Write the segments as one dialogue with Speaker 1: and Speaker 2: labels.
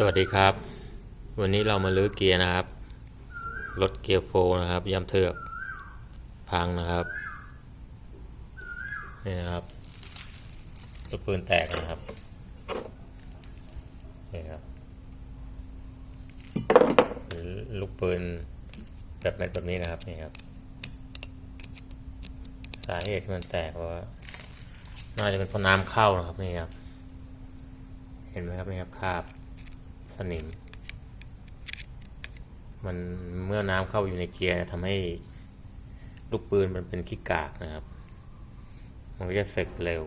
Speaker 1: สวัสดีครับ วันนี้เรามาลื้อเกียร์นะครับ รถเกียร์โฟร์นะครับย่ำเทือกพังนะครับนี่นะครับลูกปืนแตกนะครับนี่ครับลูกปืนแบบเม็ดแบบนี้นะครับนี่ครับ สาเหตุที่มันแตกเพราะว่าน่าจะเป็นเพราะน้ำเข้านะครับนี่ครับ เห็นไหมครับนี่ครับคาบ สนิม มันเมื่อน้ำเข้าอยู่ในเกียร์ทำให้ลูกปืนมันเป็นขี้กากนะครับ มันก็จะเสกเร็ว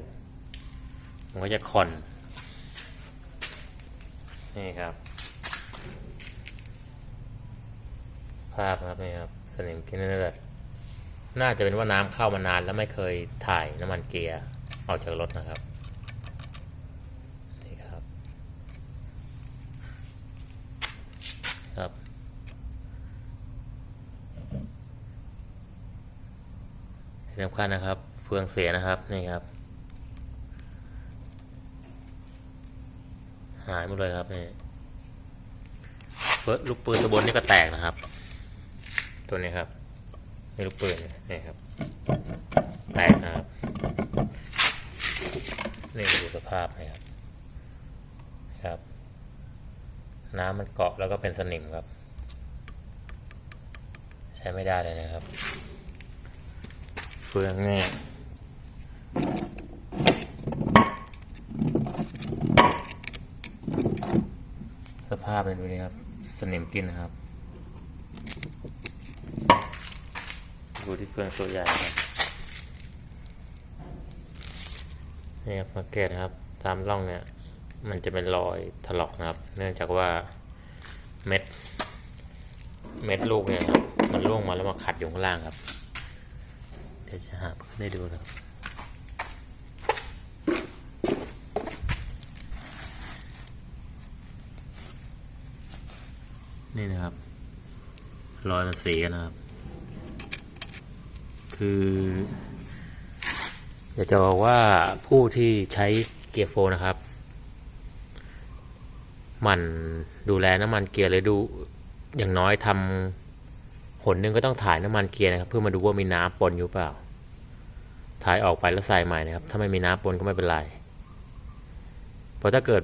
Speaker 1: มันก็จะคอน นี่ครับ ภาพครับนี่ครับ สนิมกินนั่นแหละน่าจะเป็นว่าน้ำเข้ามานานแล้วไม่เคยถ่ายน้ำมันเกียร์ออกจากรถนะครับ นี่ครับ ครับที่ สำคัญนะครับ เฟืองเสียนะครับนี่ครับ หายหมดเลยครับนี่เฟิร์สลูกปืนตัวบนนี่ก็แตกนะครับ ตัวนี้ครับนี่ลูกปืนนี่ครับ แตกนะครับนี่ดูสภาพนะครับครับ น้ำมันเกาะแล้วก็เป็นสนิมครับ ใช้ไม่ได้เลยนะครับ เฟืองเนี่ยสภาพเป็นดูนี่ครับ สนิมกินนะครับ ดูที่เฟืองตัวใหญ่ครับนี่ครับสังเกตครับ ตามร่องเนี่ย มันจะเป็นรอยถลอกนะครับ เนื่องจากว่าเม็ด เม็ดลูกเนี่ยครับ มันร่วงมาแล้วมาขัดอยู่ข้างล่างครับ ดี๋ยวจะหาเพื่อได้ดูนะครับนี่นะครับ รอยมันสีกันนะครับ คืออยากจะบอกว่าผู้ที่ใช้เกียร์โฟนะครับ มันดูแลน้ำมันเกียร์เลยดูอย่างน้อยทำ หนหนึ่งก็ต้องถ่ายน้ำมันเกียร์นะครับ เพื่อมาดูว่ามีน้ำปนอยู่เปล่า ถ่ายออกไปแล้วใส่ใหม่นะครับ ถ้าไม่มีน้ำปนก็ไม่เป็นไร เพราะถ้าเกิด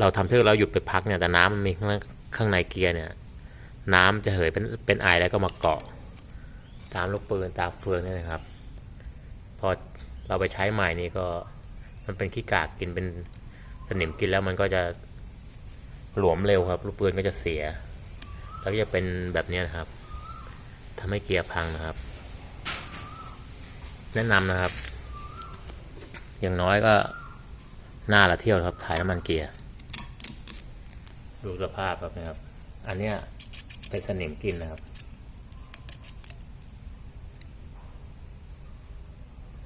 Speaker 1: เราทำเทือกเราหยุดไปพักเนี่ยแต่น้ำมันมีข้างในข้างในเกียร์เนี่ย น้ำจะเหยเป็นเป็นไอแล้วก็มาเกาะ ตามลูกปืนตามเฟืองนี่นะครับ พอเราไปใช้ใหม่นี่ก็มันเป็นขี้กากกินเป็นสนิมกินแล้วมันก็จะหลวมเร็วครับ ลูกปืนก็จะเสีย แล้วก็จะเป็นแบบนี้นะครับ ทำให้เกียร์พังนะครับ แนะนำนะครับ อย่างน้อยก็หน้าละเที่ยวครับถ่ายน้ำมันเกียร์ ดูสภาพครับนะครับ อันเนี้ยเป็นสนิมกินนะครับ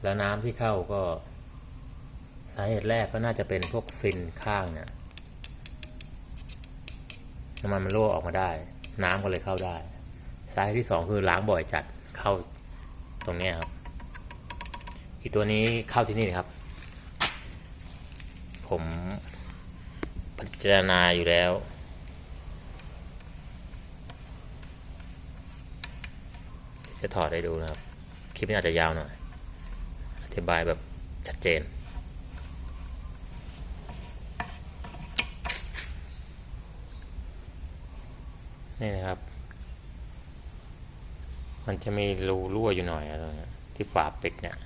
Speaker 1: แล้วน้ำที่เข้าก็สาเหตุแรกก็น่าจะเป็นพวกฟินข้างเนี่ยน้ำมันมันรั่วออกมาได้ น้ำก็เลยเข้าได้ สาเหตุที่สองคือล้างบ่อยจัดเข้าตรงนี้ครับ อีกตัวนี้เข้าที่นี่ครับ ผมพิจารณาอยู่แล้ว จะถอดให้ดูนะครับ คลิปนี้อาจจะยาวหน่อย อธิบายแบบชัดเจนนี่นะครับ มันจะมีรูรั่วอยู่หน่อยอะตรงนี้ที่ฝาปิดเนี่ย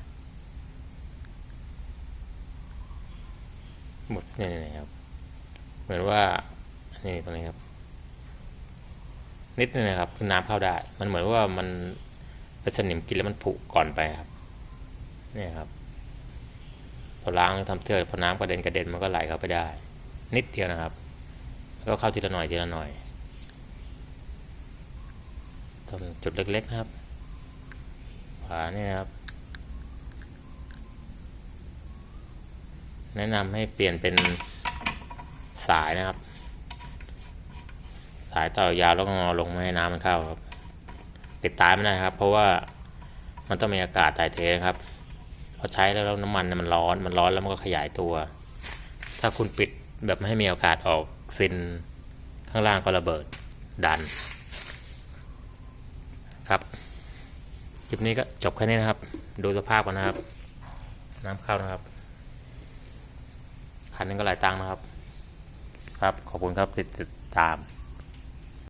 Speaker 1: หมดนี่นะครับ เหมือนว่านี่ตรงนี้ครับ นิดนึงนะครับคือน้ำเข้าได้ มันเหมือนว่ามันเป็นสนิมกินแล้วมันผุก่อนไปครับนี่ครับพอล้างแล้วทำเทือกพอน้ำกระเด็นกระเด็นมันก็ไหลเข้าไปได้ นิดเดียวนะครับ ก็เข้าทีละหน่อยทีละหน่อย จุดเล็กๆนะครับ ขวานี่นะครับ แนะนำให้เปลี่ยนเป็นสายนะครับ สายต่อยาวแล้วก็งอลงไม่ให้น้ำมันเข้าครับปิดตายไม่ได้ครับ เพราะว่ามันต้องมีอากาศถ่ายเทนะครับพอใช้แล้วน้ำมันเนี่ยมันร้อนมันร้อนแล้วมันก็ขยายตัว ถ้าคุณปิดแบบไม่ให้มีอากาศออกซินข้างล่างก็ระเบิดดัน ครับคลิปนี้ก็จบแค่นี้นะครับ ดูสภาพกันนะครับ น้ำเข้านะครับคันนึงก็หลายตังค์นะครับ ครับขอบคุณครับติดติดตาม